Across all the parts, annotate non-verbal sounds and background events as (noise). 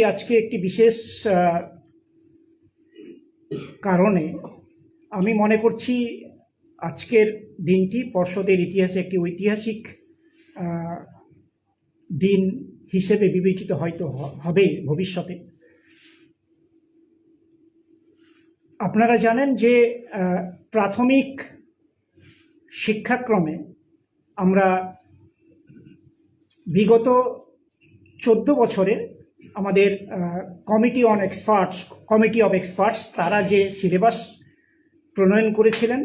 আজকে একটি বিশেষ কারণে আমি মনে করছি আজকের দিনটি পর্ষদের ইতিহাসে একটি ঐতিহাসিক দিন হিসেবে বিবেচিত হয়তো হবে ভবিষ্যতে। আপনারা জানেন যে প্রাথমিক শিক্ষাক্রমে আমরা বিগত চোদ্দ বছরে আমাদের committee on experts committee of experts তারা যে সিলেবাস প্রণয়ন করেছিলেন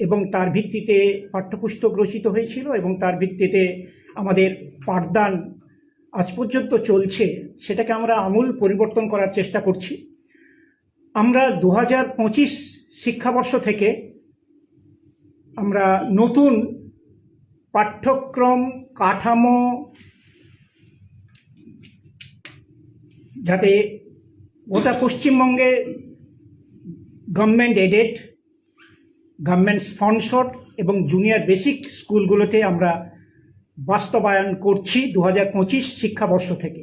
এবং তার ভিত্তিতে পাঠ্যপুস্তক রচিত হয়েছিল এবং তার ভিত্তিতে আমাদের পাঠদান আজ পর্যন্ত চলছে, সেটাকে আমরা আমূল পরিবর্তন করার চেষ্টা করছি। আমরা দু হাজার পঁচিশ শিক্ষাবর্ষ থেকে আমরা নতুন পাঠ্যক্রম, কাঠামো যাতে গোটা পশ্চিমবঙ্গে গভর্নমেন্ট এডেড গভর্নমেন্ট স্পন্সর্ড এবং জুনিয়র বেসিক স্কুলগুলোতে আমরা বাস্তবায়ন করছি দু হাজার পঁচিশ শিক্ষাবর্ষ থেকে।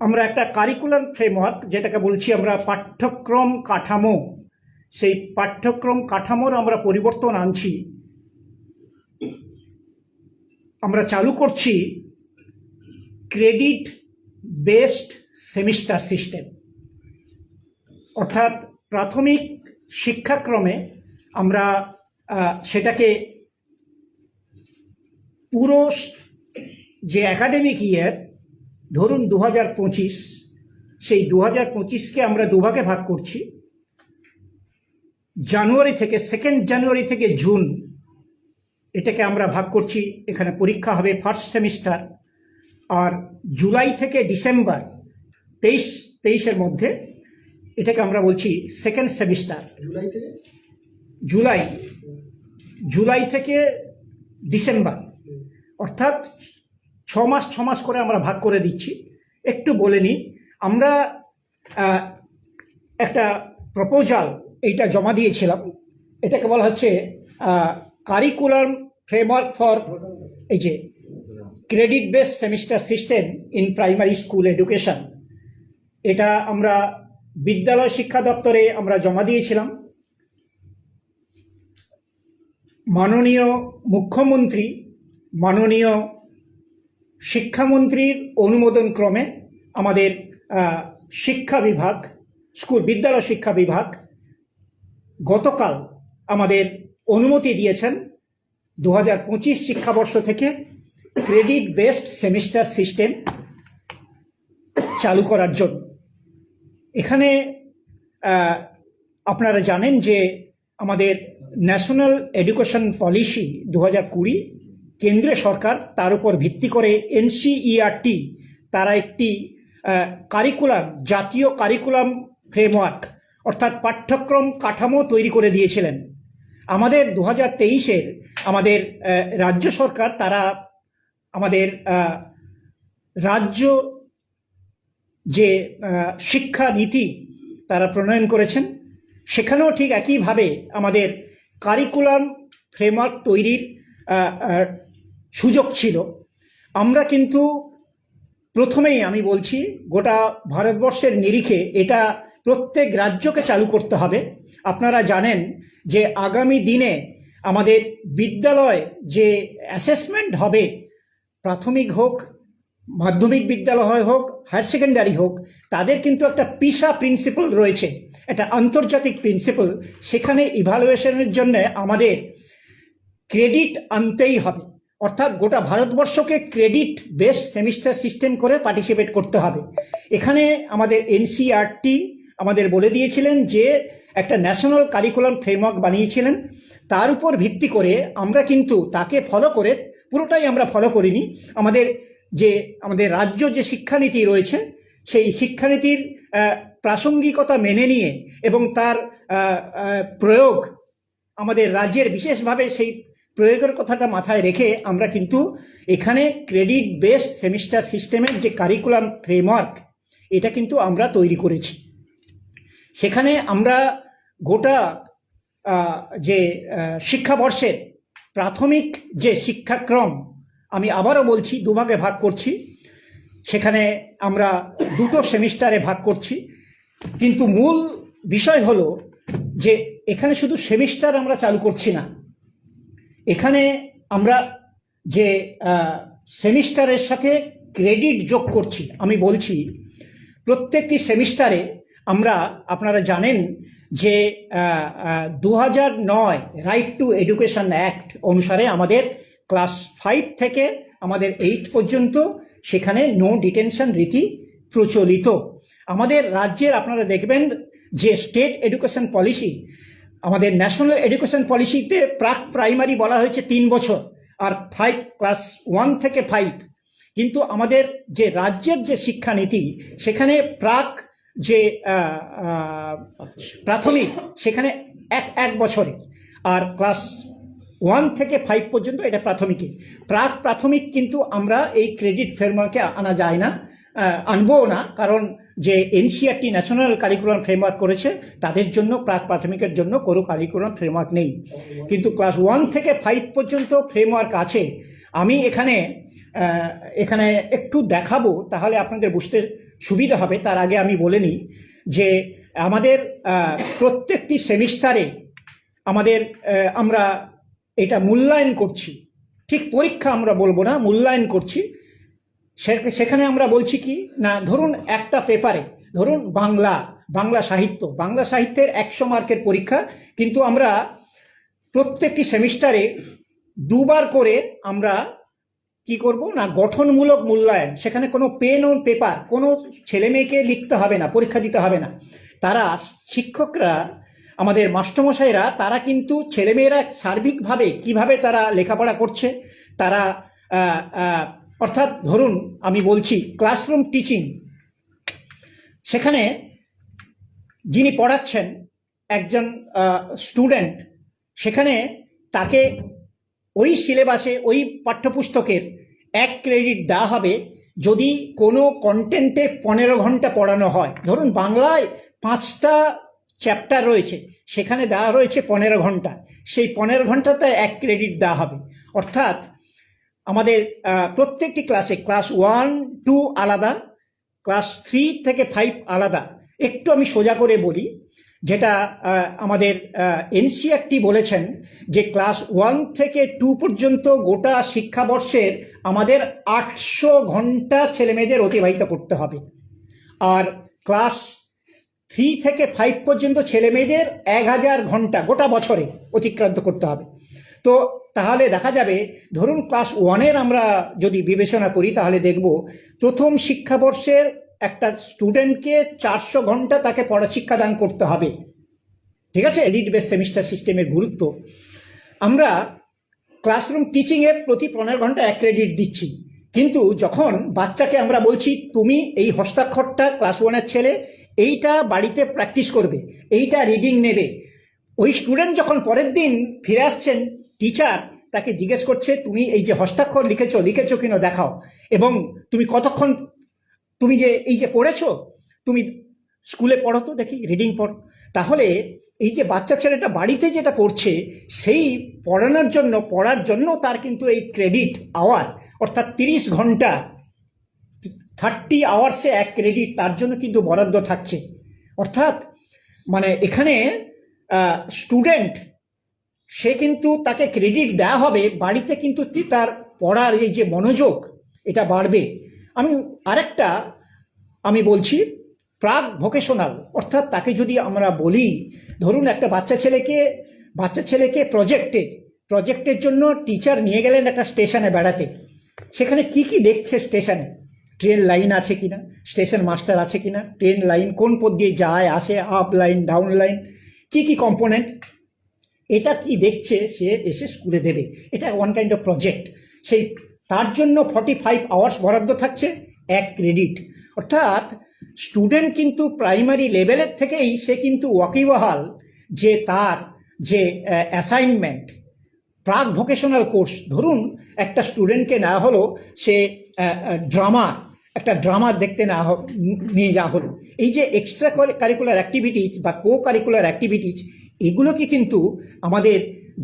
আমরা একটা কারিকুলাম ফ্রেমওয়ার্ক যেটাকে বলছি আমরা পাঠ্যক্রম কাঠামো। সেই পাঠ্যক্রম কাঠামোর আমরা পরিবর্তন আনছি। আমরা চালু করছি ক্রেডিট বেসড সেমিস্টার সিস্টেম অর্থাৎ প্রাথমিক শিক্ষাক্রমে আমরা সেটাকে পুরো যে একাডেমিক ইয়ার ধরুন দু হাজার পঁচিশ, সেই দু হাজার পঁচিশকে আমরা দুভাগে ভাগ করছি। জানুয়ারি থেকে সেকেন্ড জানুয়ারি থেকে জুন এটাকে আমরা ভাগ করছি। এখানে পরীক্ষা হবে ফার্স্ট সেমিস্টার আর জুলাই থেকে ডিসেম্বর তেইশ তেইশের মধ্যে এটাকে আমরা বলছি সেকেন্ড সেমিস্টার জুলাই থেকে? জুলাই জুলাই থেকে ডিসেম্বর। অর্থাৎ ছ মাস ছ মাস করে আমরা ভাগ করে দিচ্ছি। একটু বলে নিই আমরা একটা প্রপোজাল এইটা জমা দিয়েছিলাম। এটাকে বলা হচ্ছে কারিকুলাম ফ্রেমওয়ার্ক ফর এই যে credit base semester system in primary school education এটা আমরা বিদ্যালয় শিক্ষা দপ্তরে আমরা জমা দিয়েছিলাম। মাননীয় মুখ্যমন্ত্রী, মাননীয় শিক্ষামন্ত্রীর অনুমোদন ক্রমে আমাদের শিক্ষা বিভাগ, স্কুল বিদ্যালয় শিক্ষা বিভাগ গতকাল আমাদের অনুমতি দিয়েছেন। দু হাজার পঁচিশ শিক্ষাবর্ষ থেকে ক্রেডিট বেসড সেমিস্টার সিস্টেম চালু করার জন্য। এখানে আপনারা জানেন যে আমাদের ন্যাশনাল এডুকেশন পলিসি দু হাজার কুড়ি কেন্দ্রীয় সরকার তার উপর ভিত্তি করে এনসিইআরটি, তারা একটি কারিকুলাম জাতীয় কারিকুলাম ফ্রেমওয়ার্ক অর্থাৎ পাঠ্যক্রম কাঠামো তৈরি করে দিয়েছিলেন। আমাদের দু হাজার তেইশের আমাদের রাজ্য সরকার তারা আমাদের রাজ্য যে শিক্ষা নীতি তারা প্রণয়ন করেছেন, সেখানেও ঠিক একইভাবে আমাদের কারিকুলাম ফ্রেমওয়ার্ক তৈরির সুযোগ ছিল। আমরা কিন্তু প্রথমেই আমি বলছি, গোটা ভারতবর্ষের নিরিখে এটা প্রত্যেক রাজ্যকে চালু করতে হবে। আপনারা জানেন যে আগামী দিনে আমাদের বিদ্যালয় যে অ্যাসেসমেন্ট হবে প্রাথমিক হোক, মাধ্যমিক বিদ্যালয় হোক, হায়ার সেকেন্ডারি হোক, তাদের কিন্তু একটা পিসা প্রিন্সিপাল রয়েছে, একটা আন্তর্জাতিক প্রিন্সিপাল। সেখানে ইভালুয়েশনের জন্য আমাদের ক্রেডিট আনতেই হবে। অর্থাৎ গোটা ভারতবর্ষকে ক্রেডিট বেস সেমিস্টার সিস্টেম করে পার্টিসিপেট করতে হবে। এখানে আমাদের এনসিআরটি আমাদের বলে দিয়েছিলেন যে, একটা ন্যাশনাল কারিকুলাম ফ্রেমওয়ার্ক বানিয়েছিলেন। তার উপর ভিত্তি করে আমরা কিন্তু তাকে ফলো করে পুরোটাই আমরা ফলো করিনি। আমাদের যে, আমাদের রাজ্য যে শিক্ষানীতি রয়েছে, সেই শিক্ষানীতির প্রাসঙ্গিকতা মেনে নিয়ে এবং তার প্রয়োগ আমাদের রাজ্যের বিশেষভাবে সেই প্রয়োগের কথাটা মাথায় রেখে আমরা কিন্তু এখানে ক্রেডিট বেস সেমিস্টার সিস্টেমের যে কারিকুলাম ফ্রেমওয়ার্ক এটা কিন্তু আমরা তৈরি করেছি। সেখানে আমরা গোটা যে শিক্ষাবর্ষের প্রাথমিক যে শিক্ষাক্রম আমি আবারও বলছি, দুভাগে ভাগ করছি। সেখানে আমরা দুটো সেমিস্টারে ভাগ করছি। কিন্তু মূল বিষয় হলো যে এখানে শুধু সেমিস্টার আমরা চালু করছি না। এখানে আমরা যে সেমিস্টারের সাথে ক্রেডিট যোগ করছি। আমি বলছি, প্রত্যেকটি সেমিস্টারে আমরা, আপনারা জানেন যে দু নয় রাইট টু এডুকেশন অ্যাক্ট অনুসারে আমাদের ক্লাস ফাইভ থেকে আমাদের এইট পর্যন্ত সেখানে নো ডিটেনশন রীতি প্রচলিত। আমাদের রাজ্যের আপনারা দেখবেন যে স্টেট এডুকেশন পলিসি আমাদের ন্যাশনাল এডুকেশন পলিসিতে প্রাক প্রাইমারি বলা হয়েছে তিন বছর আর ফাইভ ক্লাস ওয়ান থেকে ফাইভ কিন্তু আমাদের যে রাজ্যের যে শিক্ষানীতি, সেখানে প্রাক যে প্রাথমিক, সেখানে এক এক বছরে। আর ক্লাস ওয়ান থেকে ফাইভ পর্যন্ত এটা প্রাথমিকে প্রাক প্রাথমিক কিন্তু আমরা এই ক্রেডিট ফ্রেমওয়ার্কে আনা যায় না আনবও না, কারণ যে এনসিআরটি ন্যাশনাল কারিকুলাম ফ্রেমওয়ার্ক করেছে, তাদের জন্য প্রাক প্রাথমিকের জন্য কোনো কারিকুলাম ফ্রেমওয়ার্ক নেই। কিন্তু ক্লাস ওয়ান থেকে ফাইভ পর্যন্ত ফ্রেমওয়ার্ক আছে। আমি এখানে এখানে একটু দেখাবো, তাহলে আপনাদের বুঝতে সুবিধা হবে, তার আগে আমি বলে নিই যে আমাদের প্রত্যেকটি সেমিস্টারে আমাদের আমরা এটা মূল্যায়ন করছি। ঠিক পরীক্ষা আমরা বলব না, মূল্যায়ন করছি। সেখানে আমরা বলছি কি, না, ধরুন একটা পেপারে, ধরুন বাংলা বাংলা সাহিত্য, বাংলা সাহিত্যের একশো মার্কের পরীক্ষা, কিন্তু আমরা প্রত্যেকটি সেমিস্টারে দুবার করে আমরা কি করব? না, গঠনমূলক মূল্যায়ন। সেখানে কোনো পেন ও পেপার কোনো ছেলে মেয়েকে লিখতে হবে না, পরীক্ষা দিতে হবে না। তারা শিক্ষকরা, আমাদের মাস্টারমশাইরা, তারা কিন্তু ছেলেমেয়েরা সার্বিকভাবে কীভাবে তারা লেখাপড়া করছে, তারা অর্থাৎ ধরুন আমি বলছি ক্লাসরুম টিচিং সেখানে যিনি পড়াচ্ছেন, একজন স্টুডেন্ট সেখানে তাকে ওই সিলেবাসে, ওই পাঠ্যপুস্তকের এক ক্রেডিট দেওয়া হবে যদি কোনো কন্টেন্টে পনেরো ঘণ্টা পড়ানো হয়। ধরুন বাংলায় পাঁচটা চ্যাপ্টার রয়েছে, সেখানে দেওয়া রয়েছে পনেরো ঘণ্টা। সেই পনেরো ঘন্টাতে এক ক্রেডিট দেওয়া হবে। অর্থাৎ আমাদের প্রত্যেকটি ক্লাসে ক্লাস ওয়ান টু আলাদা ক্লাস থ্রি থেকে ফাইভ আলাদা। একটু আমি সোজা করে বলি যেটা আমাদের এনসিআরটি বলেছেন যে ক্লাস ওয়ান থেকে টু পর্যন্ত গোটা শিক্ষাবর্ষের আমাদের আটশো ঘণ্টা ছেলেমেয়েদের অতিবাহিত করতে হবে। আর ক্লাস থ্রি থেকে ফাইভ পর্যন্ত ছেলেমেয়েদের এক হাজার ঘণ্টা গোটা বছরে অতিক্রান্ত করতে হবে। তো তাহলে দেখা যাবে, ধরুন ক্লাস ওয়ানের আমরা যদি বিবেচনা করি, তাহলে দেখব প্রথম শিক্ষাবর্ষের একটা স্টুডেন্টকে চারশো ঘণ্টা তাকে পড়া শিক্ষাদান করতে হবে। ঠিক আছে? এডিট বেস সেমিস্টার সিস্টেমের গুরুত্ব। আমরা ক্লাসরুম টিচিংয়ে প্রতি পনেরো ঘণ্টা এক ক্রেডিট দিচ্ছি। কিন্তু যখন বাচ্চাকে আমরা বলছি, তুমি এই হস্তাক্ষরটা ক্লাস ওয়ানের ছেলে, এইটা বাড়িতে প্র্যাকটিস করবে, এইটা রিডিং নেবে। ওই স্টুডেন্ট যখন পরের দিন ফিরে আসছেন টিচার তাকে জিজ্ঞেস করছে, তুমি এই যে হস্তাক্ষর লিখেছো লিখেছো কিনা দেখাও এবং তুমি কতক্ষণ তুমি যে এই যে পড়েছো, তুমি স্কুলে পড়ো তো দেখি রিডিং পড়। তাহলে এই যে বাচ্চা ছেলেটা বাড়িতে যেটা পড়ছে, সেই পড়ানোর জন্য, পড়ার জন্য তার কিন্তু এই ক্রেডিট আওয়ার অর্থাৎ তিরিশ ঘণ্টা থার্টি আওয়ার্সে এক ক্রেডিট তার জন্য কিন্তু বরাদ্দ থাকছে। অর্থাৎ মানে এখানে স্টুডেন্ট সে কিন্তু তাকে ক্রেডিট দেওয়া হবে, বাড়িতে কিন্তু তার পড়ার এই যে মনোযোগ, এটা বাড়বে। আমি আরেকটা, আমি বলছি প্রাক ভোকেশনাল, অর্থাৎ তাকে যদি আমরা বলি, ধরুন একটা বাচ্চা ছেলেকে বাচ্চা ছেলেকে প্রজেক্টে প্রজেক্টের জন্য টিচার নিয়ে গেলেন একটা স্টেশনে বেড়াতে। সেখানে কি কি দেখছে স্টেশনে? ট্রেন লাইন আছে কিনা? স্টেশন মাস্টার আছে কিনা? ট্রেন লাইন কোন পথ দিয়ে যায়, আসে আপ লাইন ডাউন লাইন কি কি কম্পোনেন্ট এটা কি দেখছে সে এসে স্কুলে দেবে। এটা ওয়ান কাইন্ড অফ প্রজেক্ট সেই তার জন্য ফর্টি ফাইভ আওয়ার্স বরাদ্দ থাকছে, এক ক্রেডিট অর্থাৎ স্টুডেন্ট কিন্তু প্রাইমারি লেভেলের থেকেই সে কিন্তু ওয়াকিবহাল যে তার যে অ্যাসাইনমেন্ট প্রাক ভোকেশনাল কোর্স ধরুন, একটা স্টুডেন্টকে নেওয়া হলো সে ড্রামা একটা ড্রামা দেখতে না নিয়ে যাওয়া হলো। এই যে এক্সট্রা কারিকুলার অ্যাক্টিভিটিস বা কো কারিকুলার অ্যাক্টিভিটিস এগুলোকে কিন্তু আমাদের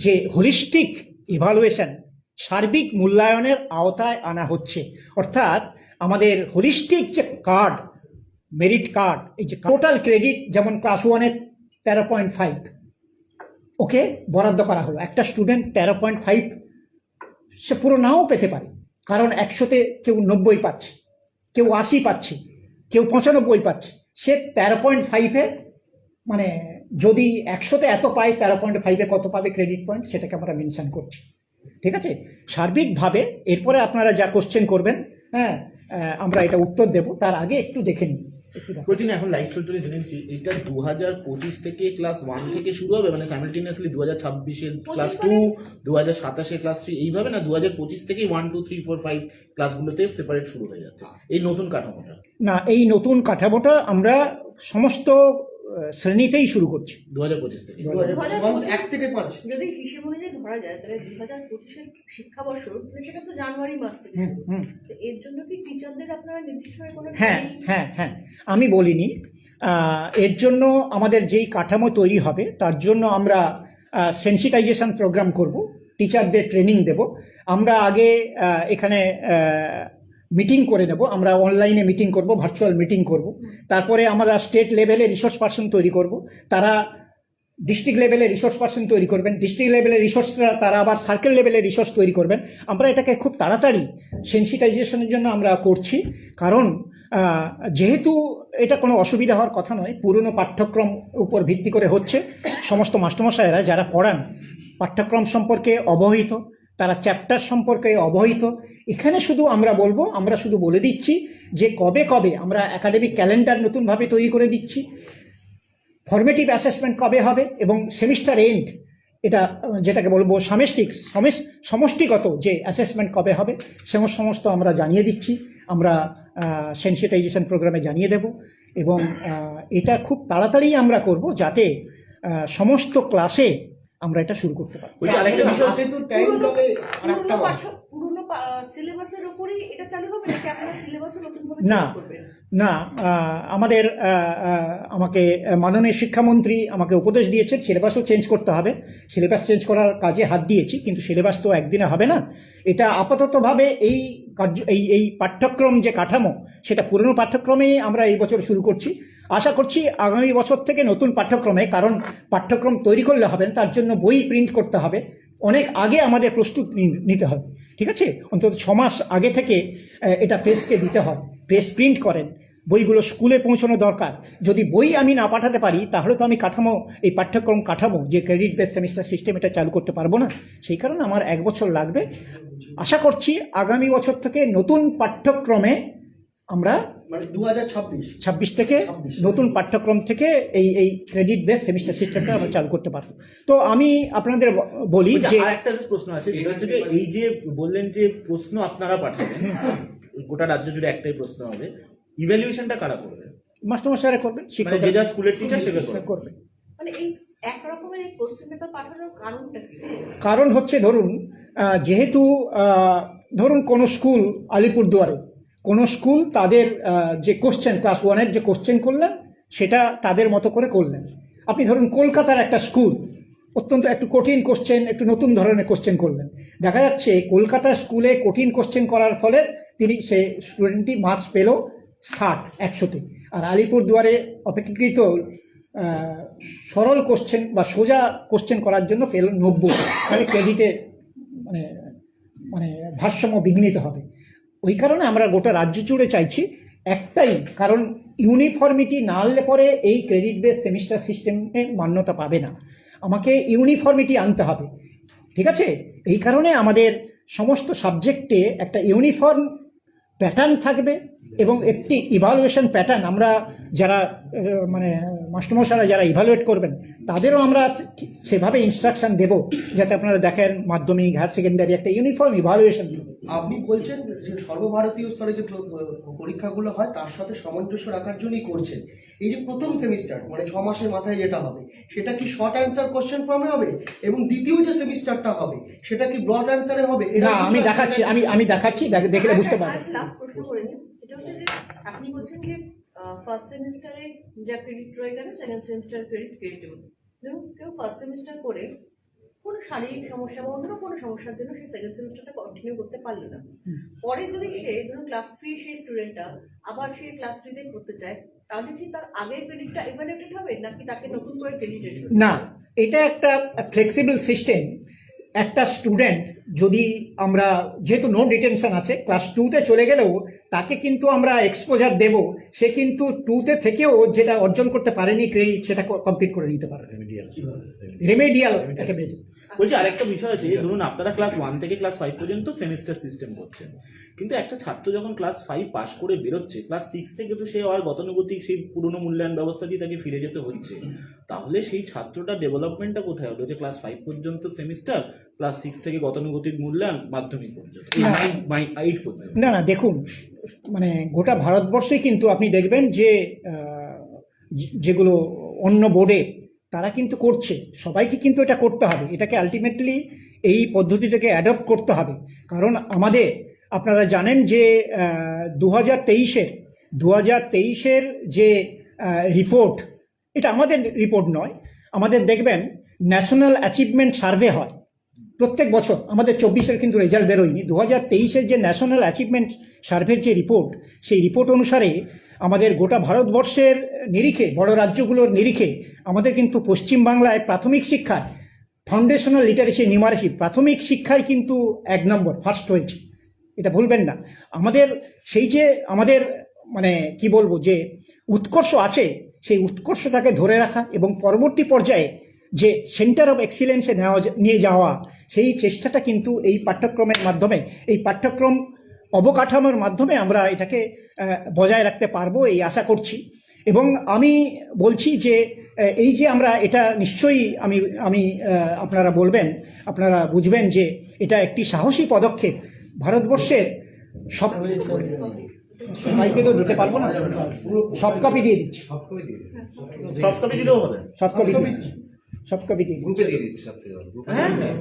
যে হোলিস্টিক ইভালুয়েশন সার্বিক মূল্যায়নের আওতায় আনা হচ্ছে। অর্থাৎ আমাদের হোলিস্টিক যে কার্ড মেরিট কার্ড এই যে টোটাল ক্রেডিট যেমন ক্লাস ওয়ানের তেরো পয়েন্ট ফাইভ ওকে, বরাদ্দ করা হলো। একটা স্টুডেন্ট তেরো পয়েন্ট ফাইভ সে পুরো নাও পেতে পারে। কারণ একশোতে কেউ নব্বই পাচ্ছে, কেউ আশি পাচ্ছে, কেউ পঁচানব্বই পাচ্ছে। সে তেরো পয়েন্ট ফাইভে মানে যদি একশোতে এত পায়, তেরো পয়েন্ট ফাইভে কত পাবে ক্রেডিট পয়েন্ট সেটাকে আমরা মেনশন করছি। ঠিক আছে? সার্বিকভাবে এরপরে আপনারা যা কোশ্চেন করবেন হ্যাঁ আমরা এটা উত্তর দেব। তার আগে একটু দেখে দেখো। প্রতিদিন এখন লাইভ চলতে জেনে নিচ্ছি। এটা দু হাজার পঁচিশ থেকে ক্লাস ওয়ান থেকে শুরু হবে? মানে সাইমালটেনিয়াসলি দু হাজার ছাব্বিশে ক্লাস টু দু হাজার সাতাশে ক্লাস থ্রি এইভাবে না দু হাজার পঁচিশ থেকেই one two three four five ক্লাসগুলোতে সেপারেট শুরু হয়ে যাচ্ছে। এই নতুন কাঠামোটা। না এই নতুন কাঠামোটা আমরা সমস্ত শ্রেণীতেই শুরু করছি। দু হাজার পঁচিশ। থেকে এক থেকে পাঁচ। যদি হিসেব অনুযায়ী ধরা যায় তাহলে দুই হাজার পঁচিশের শিক্ষাবর্ষ সেটা তো জানুয়ারি মাস থেকে এর জন্য কি টিচারদের আপনারা নির্দিষ্টভাবে কোনো হ্যাঁ হ্যাঁ হ্যাঁ। আমি বলিনি। এর জন্য আমাদের যেই কাঠামো তৈরি হবে তার জন্য আমরা সেন্সিটাইজেশন প্রোগ্রাম করব। টিচারদের ট্রেনিং দেব। আমরা আগে এখানে মিটিং করে নেব। আমরা অনলাইনে মিটিং করব ভার্চুয়াল মিটিং করব। তারপরে আমরা স্টেট লেভেলে রিসোর্স পার্সন তৈরি করব। তারা ডিস্ট্রিক্ট লেভেলে রিসোর্স পার্সন তৈরি করবেন। ডিস্ট্রিক্ট লেভেলে রিসোর্সরা তারা আবার সার্কেল লেভেলে রিসোর্স তৈরি করবেন। আমরা এটাকে খুব তাড়াতাড়ি সেন্সিটাইজেশনের জন্য আমরা করছি। কারণ যেহেতু এটা কোনো অসুবিধা হওয়ার কথা নয় পুরনো পাঠ্যক্রম উপর ভিত্তি করে হচ্ছে। সমস্ত মাস্টারমশাইরা যারা পড়ান পাঠ্যক্রম সম্পর্কে অবহিত তারা চ্যাপ্টার সম্পর্কে অবহিত এখানে শুধু আমরা বলব আমরা শুধু বলে দিচ্ছি যে কবে কবে আমরা একাডেমিক ক্যালেন্ডার নতুনভাবে তৈরি করে দিচ্ছি। ফর্মেটিভ অ্যাসেসমেন্ট কবে হবে এবং সেমিস্টার এন্ড এটা যেটাকে বলব সামেষ্টিক সমষ্টিগত যে অ্যাসেসমেন্ট কবে হবে সে সমস্ত আমরা জানিয়ে দিচ্ছি। আমরা সেন্সিটাইজেশন প্রোগ্রামে জানিয়ে দেব এবং এটা খুব তাড়াতাড়ি আমরা করব যাতে সমস্ত ক্লাসে আমরা এটা শুরু করতে পারি। সিলেবাসের উপরই এটা চালু হবে নাকি আপনারা সিলেবাসও নতুন ভাবে না। না আমাদের আমাকে মাননীয় শিক্ষামন্ত্রী আমাকে উপদেশ দিয়েছেন সিলেবাসও চেঞ্জ করতে হবে। সিলেবাস চেঞ্জ করার কাজে হাত দিয়েছি কিন্তু সিলেবাস তো একদিনে হবে না। এটা আপাততভাবে এই কার্য এই এই পাঠ্যক্রম যে কাঠামো সেটা পুরনো পাঠ্যক্রমেই আমরা এই বছর শুরু করছি। আশা করছি আগামী বছর থেকে নতুন পাঠ্যক্রমে কারণ পাঠ্যক্রম তৈরি করলে হবে তার জন্য বই প্রিন্ট করতে হবে। অনেক আগে আমাদের প্রস্তুত নিতে হবে ঠিক আছে? অন্তত ছ মাস আগে থেকে এটা প্রেসকে দিতে হয়, প্রেস প্রিন্ট করেন, বইগুলো স্কুলে পৌঁছানো দরকার। যদি বই আমি না পাঠাতে পারি, তাহলে তো আমি কাঠামো, এই পাঠ্যক্রম কাঠামো, যে ক্রেডিট বেস সেমিস্টার সিস্টেম এটা চালু করতে পারব না। সেই কারণে আমার এক বছর লাগবে। আশা করছি আগামী বছর থেকে নতুন পাঠ্যক্রমে আমরা মানে দু হাজার ছাব্বিশ। ছাব্বিশ থেকে নতুন পাঠ্যক্রম থেকে এই এই ক্রেডিট বেস সেমিস্টার সিস্টেমটা আমরা চালু করতে পারব। তো আমি আপনাদের বলি যে আর একটা প্রশ্ন আছে যেটা হচ্ছে যে এই যে বললেন যে প্রশ্ন আপনারা পাঠাবেন (laughs) গোটা রাজ্য জুড়ে একটাই প্রশ্ন হবে ইভ্যালুয়েশনটা কারা করবে? মাস্টারমশাইরা করবেন মানে শিক্ষক যে যা স্কুলের টিচার সেটা করবে। করবেন মানে এই এক রকমের এই কোশ্চেন পেপার পাঠানোর কারণটা কি? কারণ হচ্ছে ধরুন যেহেতু ধরুন কোনো স্কুল আলিপুরদুয়ারে কোনো স্কুল তাদের যে কোশ্চেন ক্লাস ওয়ানের যে কোশ্চেন করলেন, সেটা তাদের মতো করে করলেন। আপনি ধরুন কলকাতার একটা স্কুল অত্যন্ত একটু কঠিন কোশ্চেন একটু নতুন ধরনের কোশ্চেন করলেন। দেখা যাচ্ছে কলকাতা স্কুলে কঠিন কোশ্চেন করার ফলে তিনি, সে স্টুডেন্টটি মার্কস পেল ষাট একশোতে আর আলিপুরদুয়ারে অপেক্ষাকৃত সরল কোশ্চেন বা সোজা কোশ্চেন করার জন্য পেল নব্বই। তাহলে ক্রেডিটে মানে মানে ভারসাম্য বিঘ্নিত হবে। ওই কারণে আমরা গোটা রাজ্য জুড়ে চাইছি একটাই, কারণ ইউনিফর্মিটি না আনলে পরে এই ক্রেডিট বেস সেমিস্টার সিস্টেমে মান্যতা পাবে না। আমাকে ইউনিফর্মিটি আনতে হবে। ঠিক আছে? এই কারণে আমাদের সমস্ত সাবজেক্টে একটা ইউনিফর্ম প্যাটার্ন থাকবে এবং একটি ইভালুয়েশন প্যাটার্ন আমরা যারা মানে মাস্টারমশাইরা যারা ইভালুয়েট করবেন তাদেরও আমরা সেভাবে ইনস্ট্রাকশন দেব যাতে আপনারা দেখেন মাধ্যমিক হায়ার সেকেন্ডারি একটা ইউনিফর্ম ইভালুয়েশন আপনি বলছেন যে সর্বভারতীয় স্তরে যে পরীক্ষাগুলো হয় তার সাথে সামঞ্জস্য রাখার জন্যই করছেন। এই যে প্রথম সেমিস্টার মানে ছ মাসের মাথায় যেটা হবে সেটা কি শর্ট অ্যান্সার কোশ্চেন ফর্মে হবে? এবং দ্বিতীয় যে সেমিস্টারটা হবে সেটা কি ব্রড অ্যান্সারে হবে? না আমি দেখাচ্ছি আমি আমি দেখাচ্ছি দেখলে বুঝতে পারবেন লাস্ট প্রশ্ন করে নিন এটা হচ্ছে যে আপনি বলছেন যে ফার্স্ট সেমিস্টারে যা ক্রেডিট রয়ে গেলে সেকেন্ড সেমিস্টার ক্রেডিট ক্রেডিট ধরুন কেউ ফার্স্ট সেমিস্টার করে কোনো শারীরিক সমস্যা বা অন্য কোনো সমস্যার জন্য সে সেকেন্ড সেমিস্টারটা কন্টিনিউ করতে পারল না। পরে যদি সে ধরুন ক্লাস থ্রি সেই স্টুডেন্টটা আবার সে ক্লাস থ্রিতে করতে চায় তাহলে কি তার আগের ক্রেডিটটা ইভ্যালুয়েটেড হবে নাকি তাকে নতুন করে ক্রেডিটেড হবে? না এটা একটা ফ্লেক্সিবল সিস্টেম একটা স্টুডেন্ট যদি আমরা যেহেতু নো ডিটেনশন আছে ক্লাস টুতে চলে গেলেও তাকে কিন্তু আমরা এক্সপোজার দেব। সে কিন্তু টুতে থেকেও যেটা অর্জন করতে পারেনি ক্রেডিট সেটা কমপ্লিট করে নিতে পারে রেমেডিয়াল একটা বেজ বলছি আরেকটা বিষয় আছে ধরুন আপনারা ক্লাস ওয়ান থেকে ক্লাস ফাইভ পর্যন্ত সেমিস্টার সিস্টেম করছেন। কিন্তু একটা ছাত্র যখন ক্লাস ফাইভ পাস করে বেরোচ্ছে ক্লাস সিক্স থেকে তো সে আর গতানুগতিক সেই পুরনো মূল্যায়ন ব্যবস্থা দিয়ে তাকে ফিরে যেতে হচ্ছে। তাহলে সেই ছাত্রটা ডেভেলপমেন্টটা কোথায় হলো যে ক্লাস ফাইভ পর্যন্ত সেমিস্টার ক্লাস সিক্স থেকে গতানুগতিক মূল্যায়ন মাধ্যমিক পর্যন্ত। পর্যন্ত। না না দেখুন মানে গোটা ভারতবর্ষে কিন্তু আপনি দেখবেন যে যেগুলো অন্য বোর্ডে তারা কিন্তু করছে। সবাইকে কিন্তু এটা করতে হবে। এটাকে আলটিমেটলি এই পদ্ধতিটাকে অ্যাডপ্ট করতে হবে। কারণ আমাদের, আপনারা জানেন যে দু হাজার তেইশের দু হাজার তেইশের যে রিপোর্ট এটা আমাদের রিপোর্ট নয়। আমাদের দেখবেন ন্যাশনাল অ্যাচিভমেন্ট সার্ভে হয়। প্রত্যেক বছর আমাদের চব্বিশের কিন্তু রেজাল্ট বেরোয়নি। দু হাজার তেইশের যে ন্যাশনাল অ্যাচিভমেন্ট সার্ভের যে রিপোর্ট সেই রিপোর্ট অনুসারে আমাদের গোটা ভারতবর্ষের নিরিখে, বড় রাজ্যগুলোর নিরিখে আমাদের কিন্তু পশ্চিমবাংলায় প্রাথমিক শিক্ষায় ফাউন্ডেশনাল লিটারেসি নিউমারেসি প্রাথমিক শিক্ষায় কিন্তু এক নম্বর ফার্স্ট হয়েছে। এটা ভুলবেন না। আমাদের সেই যে আমাদের মানে কি বলব যে উৎকর্ষ আছে, সেই উৎকর্ষটাকে ধরে রাখা এবং পরবর্তী পর্যায়ে যে সেন্টার অফ এক্সিলেন্সে নেওয়া যা- নিয়ে যাওয়া সেই চেষ্টাটা কিন্তু এই পাঠ্যক্রমের মাধ্যমে এই পাঠ্যক্রম অবকাঠামোর মাধ্যমে আমরা এটাকে বজায় রাখতে পারব এই আশা করছি। এবং আমি বলছি যে এই যে আমরা এটা নিশ্চয়ই আমি আমি আপনারা বলবেন আপনারা বুঝবেন যে এটা একটি সাহসী পদক্ষেপ। ভারতবর্ষের সব সবাইকে তো দিতে পারব না? সব কপি দিয়ে দিচ্ছি। সব কপি দিলেও হবে। সব কপি দিয়ে দিচ্ছি। সব কপি দিয়ে দিচ্ছি। গ্রুপে দিয়ে দিচ্ছি সব থেকে। হ্যাঁ হ্যাঁ।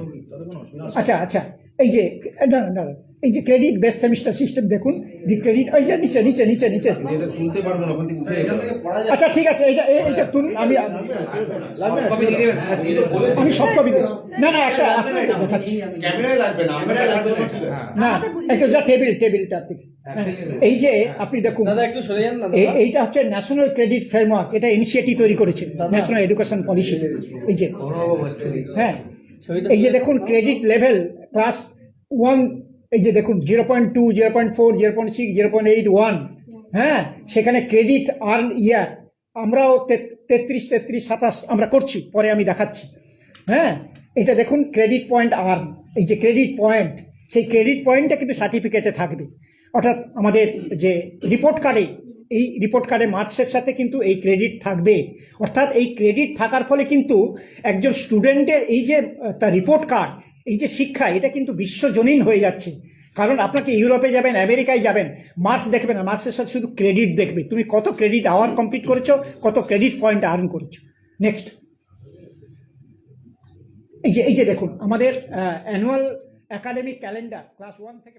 আচ্ছা আচ্ছা। এই যে দাঁড়ান দাঁড়ান এই যে ক্রেডিট বেস সেমিস্টার সিস্টেম দেখুন দি ক্রেডিট ওই যে নিচে নিচে নিচে নিচে। তুলতে পারব না আচ্ছা ঠিক আছে এটা এ- এটা তুলুন আমি। আমি সব কপি না না একটা ক্যামেরায় লাগবে না না একটা যা টেবিল টেবিলটা থেকে এই যে আপনি দেখুন দাদা একটু সরে যান না এইটা হচ্ছে ন্যাশনাল ক্রেডিট ফ্রেমওয়ার্ক এটা ইনিশিয়েটিভ তৈরি করেছে ন্যাশনাল এডুকেশন পলিসি এই যে হ্যাঁ। এই যে দেখুন। ক্রেডিট লেভেল ক্লাস ওয়ান এই যে দেখুন zero point two zero point four zero point six zero point eight one হ্যাঁ? সেখানে ক্রেডিট আর্ন ইয়ার আমরাও তেত্রিশ তেত্রিশ সাতাশ আমরা করছি পরে আমি দেখাচ্ছি হ্যাঁ? এটা দেখুন ক্রেডিট পয়েন্ট আর্ন এই যে ক্রেডিট পয়েন্ট সেই ক্রেডিট পয়েন্টটা কিন্তু সার্টিফিকেটে থাকবে। অর্থাৎ আমাদের যে রিপোর্ট কার্ডে এই রিপোর্ট কার্ডে মার্কসের সাথে কিন্তু এই ক্রেডিট থাকবে। অর্থাৎ এই ক্রেডিট থাকার ফলে কিন্তু একজন স্টুডেন্টের এই যে, তার রিপোর্ট কার্ড এই যে শিক্ষা, এটা কিন্তু বিশ্বজনীন হয়ে যাচ্ছে। কারণ আপনাকে ইউরোপে যাবেন, আমেরিকায় যাবেন মার্কস দেখবে না। মার্কসের সাথে শুধু ক্রেডিট দেখবে। তুমি কত ক্রেডিট আওয়ার কমপ্লিট করেছ, কত ক্রেডিট পয়েন্ট আর্ন করেছ। নেক্সট এই যে এই যে দেখুন, আমাদের annual academic calendar class one থেকে